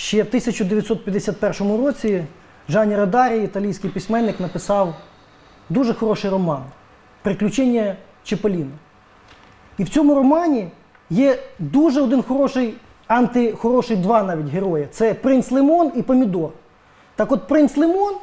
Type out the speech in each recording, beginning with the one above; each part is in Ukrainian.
Ще в 1951 році Джанні Радарі, італійський письменник, написав дуже хороший роман Приключення Чеполіно. І в цьому романі є дуже один хороший, антихороший два навіть герої. Це принц Лимон і Помідор. Так от принц Лимон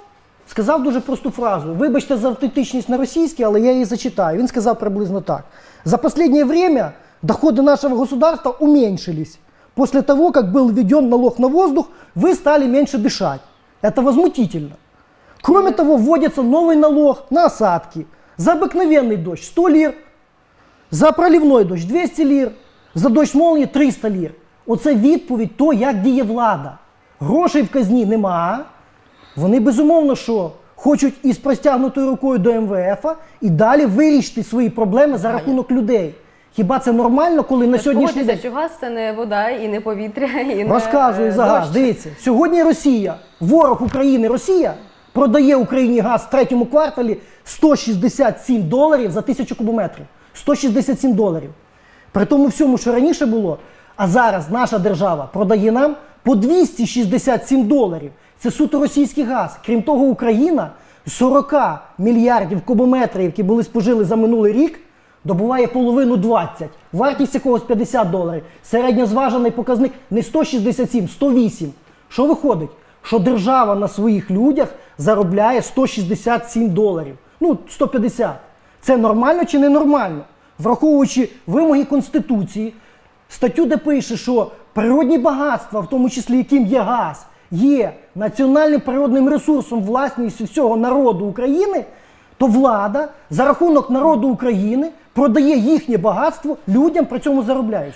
сказав дуже просту фразу. Вибачте за автентичність на російській, але я її зачитаю. Він сказав приблизно так. За последнее время доходы нашего государства уменьшились. После того, как был введен налог на воздух, вы стали меньше дышать. Это возмутительно. Кроме того, вводится новый налог на осадки. За обыкновенный дождь 100 лир, за проливной дощ 200 лір, за дощ молнії 300 лір. Оце відповідь то, як діє влада. Грошей в казні нема. Вони безумовно що хочуть із простягнутою рукою до МВФ і далі вирішити свої проблеми за рахунок людей. Хіба це нормально, коли на сьогоднішній день що газ це не вода і не повітря, і не розказую за газ? Дивіться, сьогодні Росія, ворог України Росія, продає Україні газ в третьому кварталі 167 доларів за тисячу кубометрів. 167 доларів. При тому всьому, що раніше було, а зараз наша держава продає нам по 267 доларів. Це суто російський газ. Крім того, Україна 40 мільярдів кубометрів, які були спожили за минулий рік, добуває половину 20. Вартість якогось 50 доларів. Середньозважений показник не 167, 108. Що виходить? Що держава на своїх людях заробляє 167 доларів. Ну, 150. Це нормально чи ненормально? Враховуючи вимоги Конституції, статтю, де пише, що природні багатства, в тому числі яким є газ, є національним природним ресурсом власністю всього народу України, то влада за рахунок народу України продає їхнє багатство людям, при цьому заробляючи.